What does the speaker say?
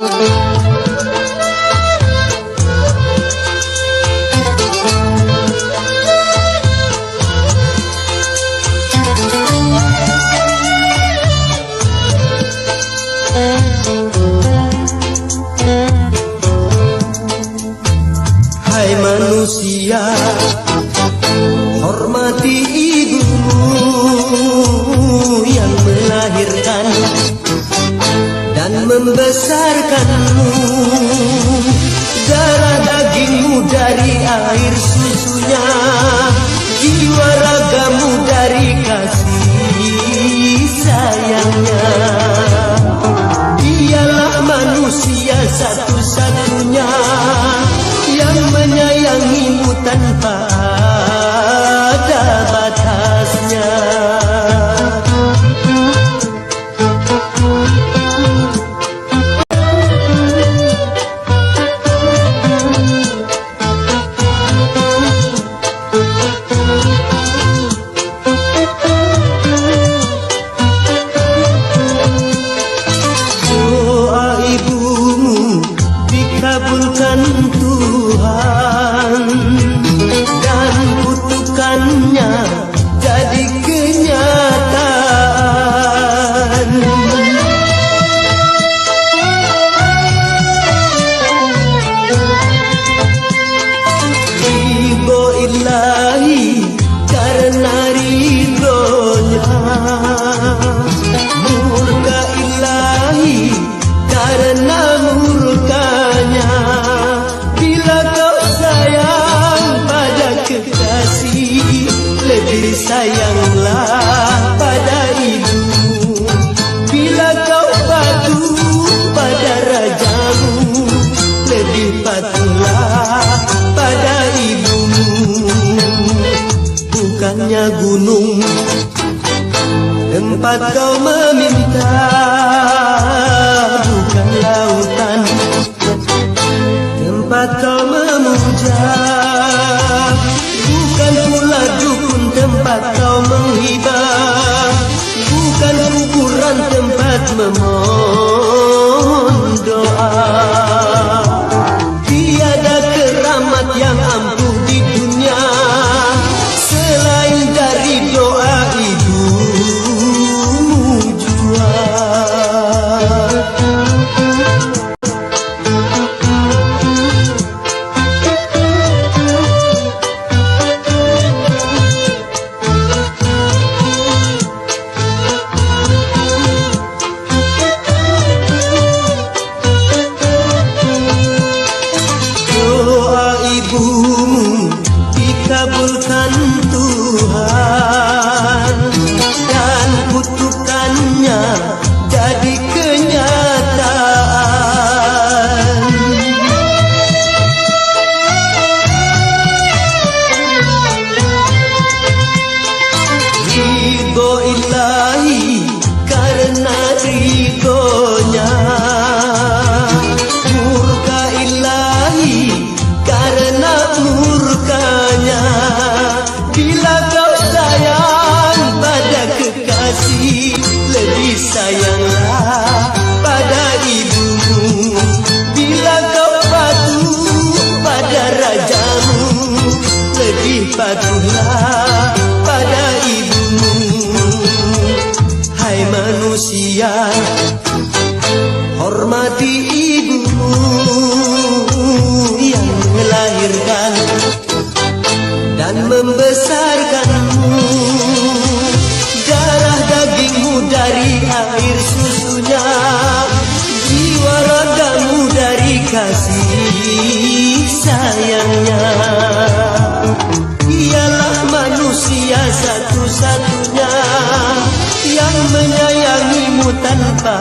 Hai manusia Hormati ibumu membesarkanmu Darah dagingmu dari air susunya Jiwa dikabulkan Tuhan dan kutukannya Lebih sayanglah pada ibumu Bila kau patuh pada rajamu Lebih patuhlah pada ibumu. Bukannya gunung Tempat kau meminta Bukan lautan Tempat kau memuja tempat kau menghibah Bukan kuburan tempat memohon doa. Tiada keramat yang ampuh patuhlah pada ibumu. Hai manusia Hormati ibumu yang melahirkan dan membesarkanmu. Darah dagingmu dari air susunya Jiwa ragamu dari kasih sayangnya menyayangimu tanpa